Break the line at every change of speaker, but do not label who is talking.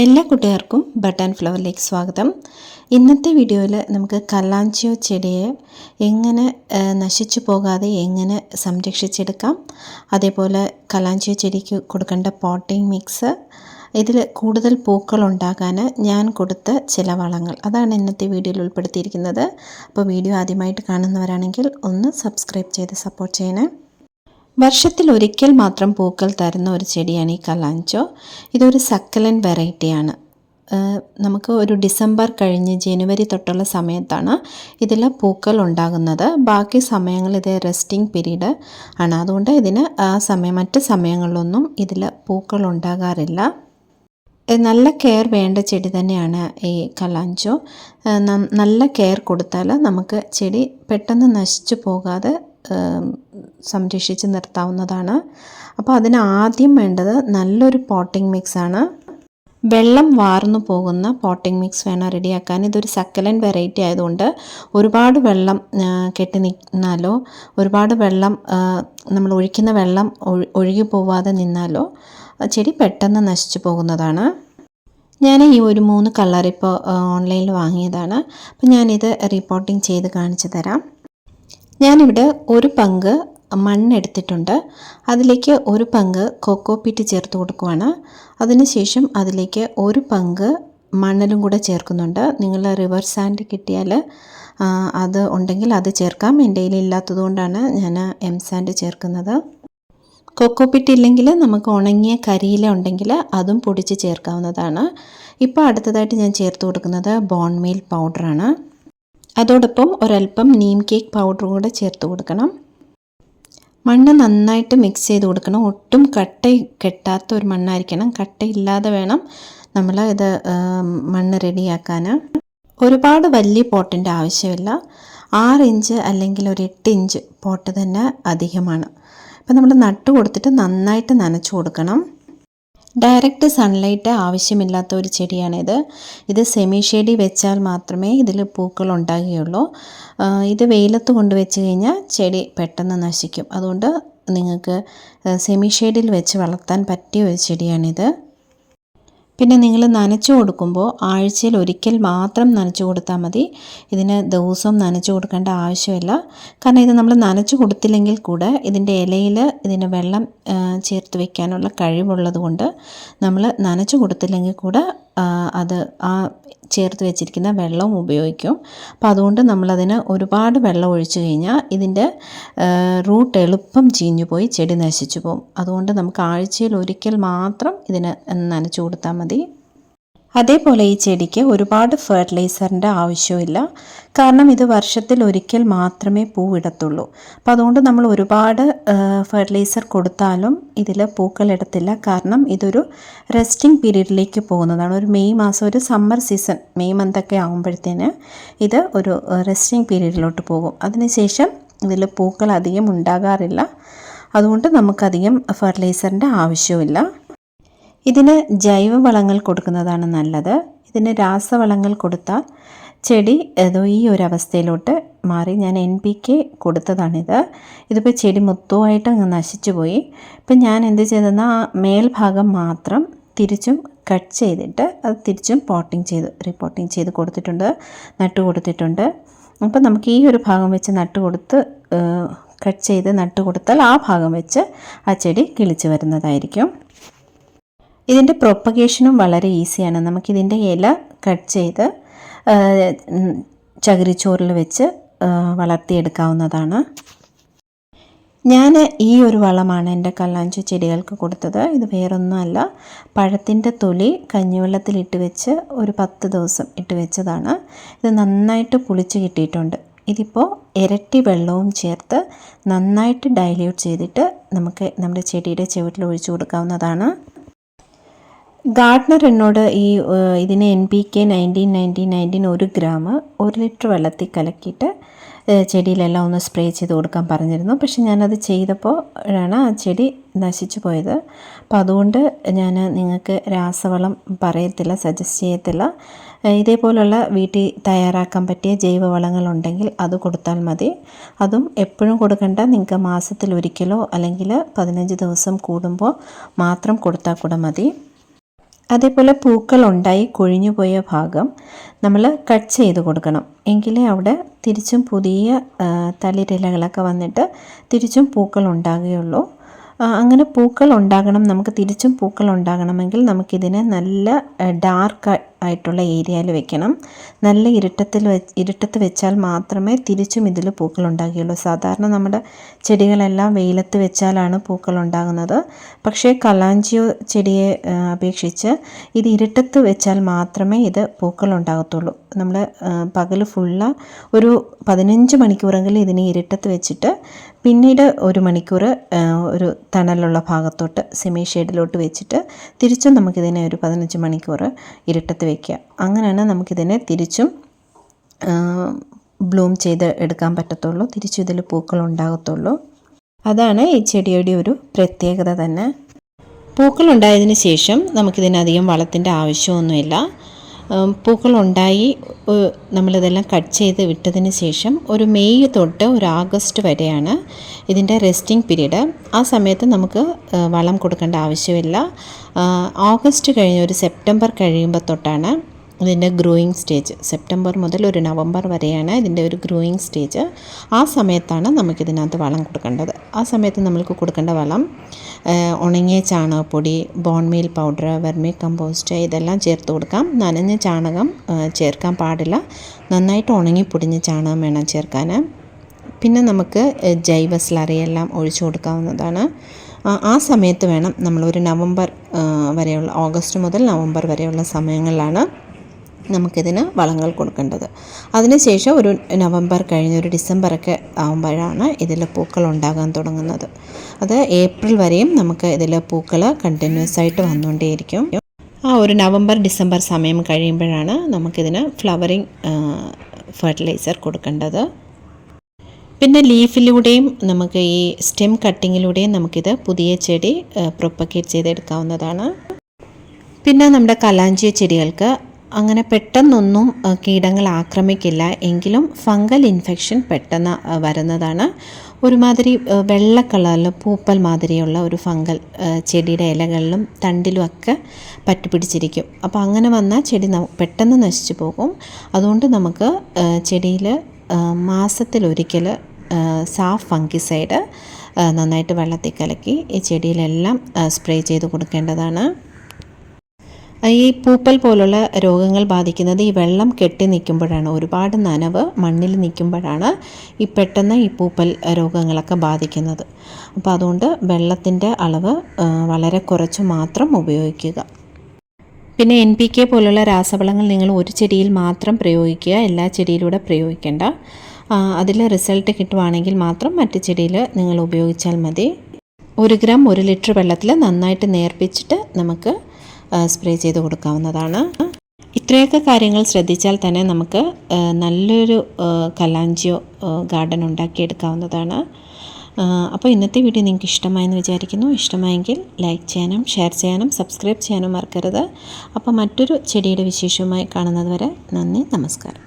എല്ലാ കൂട്ടുകാർക്കും ബട്ടൺ ഫ്ലവറിലേക്ക് സ്വാഗതം. ഇന്നത്തെ വീഡിയോയിൽ നമുക്ക് കല്ലാഞ്ചിയോ ചെടിയെ എങ്ങനെ നശിച്ചു പോകാതെ എങ്ങനെ സംരക്ഷിച്ചെടുക്കാം? അതേപോലെ കലാഞ്ചിയോ ചെടിക്ക് കൊടുക്കേണ്ട പോട്ടിംഗ് മിക്സ് ഇതിൽ കൂടുതൽ പൂക്കൾ ഉണ്ടാകാൻ ഞാൻ കൊടുത്ത ചില വളങ്ങൾ. അതാണ് ഇന്നത്തെ വീഡിയോയിൽ ഉൾപ്പെടുത്തിയിരിക്കുന്നത്. അപ്പോൾ വീഡിയോ ആദ്യമായിട്ട് കാണുന്നവരാണെങ്കിൽ ഒന്ന് സബ്സ്ക്രൈബ് ചെയ്ത് സപ്പോർട്ട് ചെയ്യണേ. വർഷത്തിൽ ഒരിക്കൽ മാത്രം പൂക്കൾ തരുന്ന ഒരു ചെടിയാണ് ഈ കലാഞ്ചോ. ഇതൊരു സക്കലൻ വെറൈറ്റിയാണ്. നമുക്ക് ഒരു ഡിസംബർ കഴിഞ്ഞ് ജനുവരി തൊട്ടുള്ള സമയത്താണ് ഇതിൽ പൂക്കൾ ഉണ്ടാകുന്നത്. ബാക്കി സമയങ്ങളിൽ ഇത് റെസ്റ്റിംഗ് പീരീഡ് ആണ്. അതുകൊണ്ട് ഇതിന് ആ സമയം മറ്റ് സമയങ്ങളിലൊന്നും ഇതിൽ പൂക്കൾ ഉണ്ടാകാറില്ല. നല്ല കെയർ വേണ്ട ചെടി തന്നെയാണ് ഈ കലാഞ്ചോ. നല്ല കെയർ കൊടുത്താൽ നമുക്ക് ചെടി പെട്ടെന്ന് നശിച്ചു പോകാതെ സംരക്ഷിച്ച് നിർത്താവുന്നതാണ്. അപ്പോൾ അതിന് ആദ്യം വേണ്ടത് നല്ലൊരു പോട്ടിംഗ് മിക്സാണ് വെള്ളം വാർന്നു പോകുന്ന പോട്ടിംഗ് മിക്സ് വേണം റെഡിയാക്കാൻ. ഇതൊരു സക്കലൻ വെറൈറ്റി ആയതുകൊണ്ട് ഒരുപാട് വെള്ളം കെട്ടി നിന്നാലോ ഒരുപാട് വെള്ളം നമ്മൾ ഒഴിക്കുന്ന വെള്ളം ഒഴുകി പോവാതെ നിന്നാലോ ചെടി പെട്ടെന്ന് നശിച്ചു പോകുന്നതാണ്. ഞാൻ ഈ ഒരു മൂന്ന് കളർ ഇപ്പോൾ ഓൺലൈനിൽ വാങ്ങിയതാണ്. അപ്പോൾ ഞാനിത് റിപ്പോർട്ടിംഗ് ചെയ്ത് കാണിച്ചു തരാം. ഞാനിവിടെ ഒരു പങ്ക് മണ്ണെടുത്തിട്ടുണ്ട്. അതിലേക്ക് ഒരു പങ്ക് കൊക്കോ പീറ്റ് ചേർത്ത് കൊടുക്കുവാണ്. അതിനുശേഷം അതിലേക്ക് ഒരു പങ്ക് മണ്ണലും കൂടെ ചേർക്കുന്നുണ്ട്. നിങ്ങൾ റിവർ സാൻഡ് കിട്ടിയാൽ അത് ഉണ്ടെങ്കിൽ അത് ചേർക്കാം. എന്റെ കയ്യിൽ ഇല്ലാത്തത് കൊണ്ടാണ് ഞാൻ എം സാൻഡ് ചേർക്കുന്നത്. കൊക്കോ പിറ്റ് ഇല്ലെങ്കിൽ നമുക്ക് ഉണങ്ങിയ കരിയില ഉണ്ടെങ്കിൽ അതും പൊടിച്ച് ചേർക്കാവുന്നതാണ്. ഇപ്പോൾ അടുത്തതായിട്ട് ഞാൻ ചേർത്ത് കൊടുക്കുന്നത് ബോൺമീൽ പൗഡറാണ് അതോടൊപ്പം ഒരൽപ്പം നീം കേക്ക് പൗഡറും കൂടെ ചേർത്ത് കൊടുക്കണം. മണ്ണ് നന്നായിട്ട് മിക്സ് ചെയ്ത് കൊടുക്കണം. ഒട്ടും കട്ട കെട്ടാത്ത ഒരു മണ്ണായിരിക്കണം. കട്ടയില്ലാതെ വേണം നമ്മൾ ഇത് മണ്ണ് റെഡിയാക്കാൻ ഒരുപാട് വലിയ പോട്ടിന്റെ ആവശ്യമില്ല. ആറ് ഇഞ്ച് അല്ലെങ്കിൽ ഒരു എട്ട് ഇഞ്ച് പോട്ട് തന്നെ അധികമാണ്. അപ്പം നമ്മൾ നട്ട് കൊടുത്തിട്ട് നന്നായിട്ട് നനച്ചു കൊടുക്കണം. ഡയറക്റ്റ് സൺലൈറ്റ് ആവശ്യമില്ലാത്ത ഒരു ചെടിയാണിത്. ഇത് സെമി ഷെയ്ഡി വെച്ചാൽ മാത്രമേ ഇതിൽ പൂക്കൾ ഉണ്ടാകുകയുള്ളൂ. ഇത് വെയിലത്ത് കൊണ്ട് വെച്ച് കഴിഞ്ഞാൽ ചെടി പെട്ടെന്ന് നശിക്കും. അതുകൊണ്ട് നിങ്ങൾക്ക് സെമി ഷെയ്ഡിൽ വെച്ച് വളർത്താൻ പറ്റിയ ഒരു ചെടിയാണിത്. പിന്നെ നിങ്ങൾ നനച്ചു കൊടുക്കുമ്പോൾ ആഴ്ചയിൽ ഒരിക്കൽ മാത്രം നനച്ചു കൊടുത്താൽ മതി. ഇതിന് ദിവസവും നനച്ചു കൊടുക്കേണ്ട ആവശ്യമില്ല. കാരണം ഇത് നമ്മൾ നനച്ചു കൊടുത്തില്ലെങ്കിൽ കൂടെ ഇതിന്റെ ഇലയിൽ ഇതിന് വെള്ളം ചേർത്ത് വയ്ക്കാനുള്ള കഴിവുള്ളത് കൊണ്ട് നമ്മൾ നനച്ചു കൊടുത്തില്ലെങ്കിൽ കൂടെ അത് ആ ചേർത്ത് വെച്ചിരിക്കുന്ന വെള്ളവും ഉപയോഗിക്കും. അപ്പോൾ അതുകൊണ്ട് നമ്മളതിന് ഒരുപാട് വെള്ളം ഒഴിച്ചു കഴിഞ്ഞാൽ ഇതിന്റെ റൂട്ട് എളുപ്പം ചീഞ്ഞു പോയി ചെടി നശിച്ചു പോകും. അതുകൊണ്ട് നമുക്ക് ആഴ്ചയിൽ ഒരിക്കൽ മാത്രം ഇതിന് നനച്ചു കൊടുത്താൽ മതി. അതേപോലെ ഈ ചെടിക്ക് ഒരുപാട് ഫെർട്ടിലൈസറിന്റെ ആവശ്യമില്ല കാരണം ഇത് വർഷത്തിൽ ഒരിക്കൽ മാത്രമേ പൂവിടത്തുള്ളൂ. അപ്പോൾ അതുകൊണ്ട് നമ്മൾ ഒരുപാട് ഫെർട്ടിലൈസർ കൊടുത്താലും ഇതിൽ പൂക്കൾ ഇടത്തില്ല. കാരണം ഇതൊരു റെസ്റ്റിംഗ് പീരീഡിലേക്ക് പോകുന്നതാണ്. ഒരു മെയ് മാസം ഒരു സമ്മർ സീസൺ മെയ് മന്തൊക്കെ ആകുമ്പോഴത്തേന് ഇത് ഒരു റെസ്റ്റിംഗ് പീരീഡിലോട്ട് പോകും. അതിനുശേഷം ഇതിൽ പൂക്കൾ അധികം ഉണ്ടാകാറില്ല. അതുകൊണ്ട് നമുക്കധികം ഫെർട്ടിലൈസറിന്റെ ആവശ്യമില്ല ഇതിന് ജൈവവളങ്ങൾ കൊടുക്കുന്നതാണ് നല്ലത്. ഇതിന് രാസവളങ്ങൾ കൊടുത്താൽ ചെടി ഏതോ ഈ ഒരു അവസ്ഥയിലോട്ട് മാറി. ഞാൻ എൻ പി കെ കൊടുത്തതാണിത്. ഇതിപ്പോൾ ചെടി മൊത്തമായിട്ട് അങ്ങ് നശിച്ചു പോയി ഇപ്പം ഞാൻ എന്ത് ചെയ്തെന്നാൽ ആ മേൽഭാഗം മാത്രം തിരിച്ചും കട്ട് ചെയ്തിട്ട് അത് തിരിച്ചും പോട്ടിങ് ചെയ്ത് റിപ്പോർട്ടിങ് ചെയ്ത് കൊടുത്തിട്ടുണ്ട് നട്ട് കൊടുത്തിട്ടുണ്ട്. അപ്പം നമുക്ക് ഈ ഒരു ഭാഗം വെച്ച് നട്ട് കൊടുത്ത് കട്ട് ചെയ്ത് നട്ട് കൊടുത്താൽ ആ ഭാഗം വെച്ച് ആ ചെടി കിളിച്ച് വരുന്നതായിരിക്കും. ഇതിന്റെ പ്രൊപ്പഗേഷനും വളരെ ഈസിയാണ് നമുക്കിതിന്റെ ഇല കട്ട് ചെയ്ത് ചകിരിച്ചോറിൽ വെച്ച് വളർത്തിയെടുക്കാവുന്നതാണ്. ഞാൻ ഈ ഒരു വളമാണ് എന്റെ കല്ലാഞ്ചു ചെടികൾക്ക് കൊടുത്തത്. ഇത് വേറൊന്നുമല്ല പഴത്തിന്റെ തൊലി കഞ്ഞിവെള്ളത്തിൽ ഇട്ട് വെച്ച് ഒരു പത്ത് ദിവസം ഇട്ട് വെച്ചതാണ്. ഇത് നന്നായിട്ട് പുളിച്ച് കിട്ടിയിട്ടുണ്ട്. ഇതിപ്പോൾ ഇരട്ടി വെള്ളവും ചേർത്ത് നന്നായിട്ട് ഡൈല്യൂട്ട് ചെയ്തിട്ട് നമുക്ക് നമ്മുടെ ചെടിയുടെ ചുവട്ടിൽ ഒഴിച്ചു കൊടുക്കാവുന്നതാണ്. ഗാർഡനർ എന്നോട് ഈ ഇതിന് N P K nineteen nineteen nineteen ഒരു ഗ്രാം ഒരു ലിറ്റർ വെള്ളത്തിൽ കലക്കിയിട്ട് ചെടിയിലെല്ലാം ഒന്ന് സ്പ്രേ ചെയ്ത് കൊടുക്കാൻ പറഞ്ഞിരുന്നു. പക്ഷെ ഞാനത് ചെയ്തപ്പോൾ ആണ് ആ ചെടി നശിച്ചു പോയത്. അപ്പോൾ അതുകൊണ്ട് ഞാൻ നിങ്ങൾക്ക് രാസവളം പറയത്തില്ല സജസ്റ്റ് ചെയ്യത്തില്ല. ഇതേപോലുള്ള വീട്ടിൽ തയ്യാറാക്കാൻ പറ്റിയ ജൈവവളങ്ങളുണ്ടെങ്കിൽ അത് കൊടുത്താൽ മതി. അതും എപ്പോഴും കൊടുക്കേണ്ട നിങ്ങൾക്ക് മാസത്തിൽ ഒരിക്കലോ അല്ലെങ്കിൽ പതിനഞ്ച് ദിവസം കൂടുമ്പോൾ മാത്രം കൊടുത്താൽ കൂടെ മതി. അതേപോലെ പൂക്കൾ ഉണ്ടായി കൊഴിഞ്ഞു പോയ ഭാഗം നമ്മൾ കട്ട് ചെയ്ത് കൊടുക്കണം. എങ്കിലേ അവിടെ തിരിച്ചും പുതിയ തളിരിലകളൊക്കെ വന്നിട്ട് തിരിച്ചും പൂക്കൾ ഉണ്ടാകുകയുള്ളൂ. അങ്ങനെ പൂക്കൾ ഉണ്ടാകണം നമുക്ക് തിരിച്ചും പൂക്കൾ ഉണ്ടാകണമെങ്കിൽ നമുക്കിതിനെ നല്ല ഡാർക്ക് ആയിട്ടുള്ള ഏരിയയിൽ വെക്കണം. നല്ല ഇരുട്ടത്തിൽ ഇരുട്ടത്ത് വെച്ചാൽ മാത്രമേ തിരിച്ചും ഇതിൽ പൂക്കൾ ഉണ്ടാകുകയുള്ളൂ. സാധാരണ നമ്മുടെ ചെടികളെല്ലാം വെയിലത്ത് വെച്ചാലാണ് പൂക്കൾ ഉണ്ടാകുന്നത്. പക്ഷേ കലാഞ്ചിയോ ചെടിയെ അപേക്ഷിച്ച് ഇത് ഇരുട്ടത്ത് വെച്ചാൽ മാത്രമേ ഇത് പൂക്കൾ ഉണ്ടാകത്തുള്ളൂ. നമ്മൾ പകൽ ഫുള്ള് ഒരു പതിനഞ്ച് മണിക്കൂറെങ്കിലും ഇതിനെ ഇരുട്ടത്ത് വെച്ചിട്ട് പിന്നീട് ഒരു മണിക്കൂർ ഒരു തണലുള്ള ഭാഗത്തോട്ട് സെമി ഷെയ്ഡിലോട്ട് വെച്ചിട്ട് തിരിച്ചും നമുക്കിതിനെ ഒരു പതിനഞ്ച് മണിക്കൂർ ഇരുട്ടത്ത് വെക്കുക. അങ്ങനെയാണ് നമുക്കിതിനെ തിരിച്ചും ബ്ലൂം ചെയ്ത് എടുക്കാൻ പറ്റത്തുള്ളൂ. തിരിച്ചും ഇതിൽ പൂക്കൾ ഉണ്ടാകത്തുള്ളൂ. അതാണ് ഈ ചെടിയുടെ ഒരു പ്രത്യേകത തന്നെ. പൂക്കളുണ്ടായതിന് ശേഷം നമുക്കിതിനധികം വളത്തിന്റെ ആവശ്യമൊന്നുമില്ല. പൂക്കളുണ്ടായി നമ്മളിതെല്ലാം കട്ട് ചെയ്ത് വിട്ടതിന് ശേഷം ഒരു മെയ് തൊട്ട് ഒരു ആഗസ്റ്റ് വരെയാണ് ഇതിന്റെ റെസ്റ്റിംഗ് പീരീഡ് ആ സമയത്ത് നമുക്ക് വളം കൊടുക്കേണ്ട ആവശ്യമില്ല. ഓഗസ്റ്റ് കഴിഞ്ഞ് ഒരു സെപ്റ്റംബർ കഴിയുമ്പോൾ തൊട്ടാണ് ഇതിന്റെ ഗ്രോയിങ് സ്റ്റേജ് സെപ്റ്റംബർ മുതൽ ഒരു നവംബർ വരെയാണ് ഇതിന്റെ ഒരു ഗ്രോയിങ് സ്റ്റേജ് ആ സമയത്താണ് നമുക്കിതിനകത്ത് വളം കൊടുക്കേണ്ടത്. ആ സമയത്ത് നമ്മൾക്ക് കൊടുക്കേണ്ട വളം ഉണങ്ങിയ ചാണകപ്പൊടി ബോൺമീൽ പൗഡർ വെർമി കമ്പോസ്റ്റ് ഇതെല്ലാം ചേർത്ത് കൊടുക്കാം. നനഞ്ഞ ചാണകം ചേർക്കാൻ പാടില്ല. നന്നായിട്ട് ഉണങ്ങി പൊടിഞ്ഞ ചാണകം വേണം ചേർക്കാൻ പിന്നെ നമുക്ക് ജൈവ സ്ലറിയെല്ലാം ഒഴിച്ചു കൊടുക്കാവുന്നതാണ്. ആ സമയത്ത് വേണം നമ്മളൊരു നവംബർ വരെയുള്ള ഓഗസ്റ്റ് മുതൽ നവംബർ വരെയുള്ള സമയങ്ങളിലാണ് നമുക്കിതിന് വളങ്ങൾ കൊടുക്കേണ്ടത്. അതിനുശേഷം ഒരു നവംബർ കഴിഞ്ഞ് ഒരു ഡിസംബറൊക്കെ ആകുമ്പോഴാണ് ഇതിൽ പൂക്കൾ ഉണ്ടാകാൻ തുടങ്ങുന്നത്. അത് ഏപ്രിൽ വരെയും നമുക്ക് ഇതിൽ പൂക്കൾ കണ്ടിന്യൂസ് ആയിട്ട് വന്നുകൊണ്ടേയിരിക്കും. ആ ഒരു നവംബർ ഡിസംബർ സമയം കഴിയുമ്പോഴാണ് നമുക്കിതിന് ഫ്ലവറിങ് ഫെർട്ടിലൈസർ കൊടുക്കേണ്ടത്. പിന്നെ ലീഫിലൂടെയും നമുക്ക് ഈ സ്റ്റെം കട്ടിങ്ങിലൂടെയും നമുക്കിത് പുതിയ ചെടി പ്രൊപ്പഗേറ്റ് ചെയ്തെടുക്കാവുന്നതാണ്. പിന്നെ നമ്മുടെ കലാഞ്ചിയ ചെടികൾക്ക് അങ്ങനെ പെട്ടെന്നൊന്നും കീടങ്ങൾ ആക്രമിക്കില്ല. എങ്കിലും ഫംഗൽ ഇൻഫെക്ഷൻ പെട്ടെന്ന് വരുന്നതാണ്. ഒരുമാതിരി വെള്ള കളറിൽ പൂപ്പൽ മാതിരിയുള്ള ഒരു ഫംഗൽ ചെടിയുടെ ഇലകളിലും തണ്ടിലും ഒക്കെ പറ്റിപ്പിടിച്ചിരിക്കും. അപ്പോൾ അങ്ങനെ വന്നാൽ ചെടി പെട്ടെന്ന് നശിച്ചു പോകും. അതുകൊണ്ട് നമുക്ക് ചെടിയിൽ മാസത്തിലൊരിക്കൽ സാഫ് ഫംഗിസൈഡ് നന്നായിട്ട് വെള്ളത്തിൽ കലക്കി ഈ ചെടിയിലെല്ലാം സ്പ്രേ ചെയ്ത് കൊടുക്കേണ്ടതാണ്. ഈ പൂപ്പൽ പോലുള്ള രോഗങ്ങൾ ബാധിക്കുന്നത് ഈ വെള്ളം കെട്ടി നിൽക്കുമ്പോഴാണ്. ഒരുപാട് നനവ് മണ്ണിൽ നിൽക്കുമ്പോഴാണ് ഈ പെട്ടെന്ന് ഈ പൂപ്പൽ രോഗങ്ങളൊക്കെ ബാധിക്കുന്നത്. അപ്പോൾ അതുകൊണ്ട് വെള്ളത്തിന്റെ അളവ് വളരെ കുറച്ച് മാത്രം ഉപയോഗിക്കുക. പിന്നെ എൻ പി കെ പോലുള്ള രാസവളങ്ങൾ നിങ്ങൾ ഒരു ചെടിയിൽ മാത്രം പ്രയോഗിക്കുക. എല്ലാ ചെടിയിലൂടെ പ്രയോഗിക്കേണ്ട. അതിൽ റിസൾട്ട് കിട്ടുവാണെങ്കിൽ മാത്രം മറ്റു ചെടിയിൽ നിങ്ങൾ ഉപയോഗിച്ചാൽ മതി. ഒരു ഗ്രാം ഒരു ലിറ്റർ വെള്ളത്തിൽ നന്നായിട്ട് നേർപ്പിച്ചിട്ട് നമുക്ക് സ്പ്രേ ചെയ്ത് കൊടുക്കാവുന്നതാണ്. ഇത്രയൊക്കെ കാര്യങ്ങൾ ശ്രദ്ധിച്ചാൽ തന്നെ നമുക്ക് നല്ലൊരു കലാഞ്ചിയോ ഗാർഡൻ ഉണ്ടാക്കിയെടുക്കാവുന്നതാണ്. അപ്പോൾ ഇന്നത്തെ വീഡിയോ നിങ്ങൾക്ക് ഇഷ്ടമായെന്ന് വിചാരിക്കുന്നു. ഇഷ്ടമായെങ്കിൽ ലൈക്ക് ചെയ്യാനും ഷെയർ ചെയ്യാനും സബ്സ്ക്രൈബ് ചെയ്യാനും മറക്കരുത്. അപ്പോൾ മറ്റൊരു ചെടിയുടെ വിശേഷവുമായി കാണുന്നത് വരെ നന്ദി നമസ്കാരം.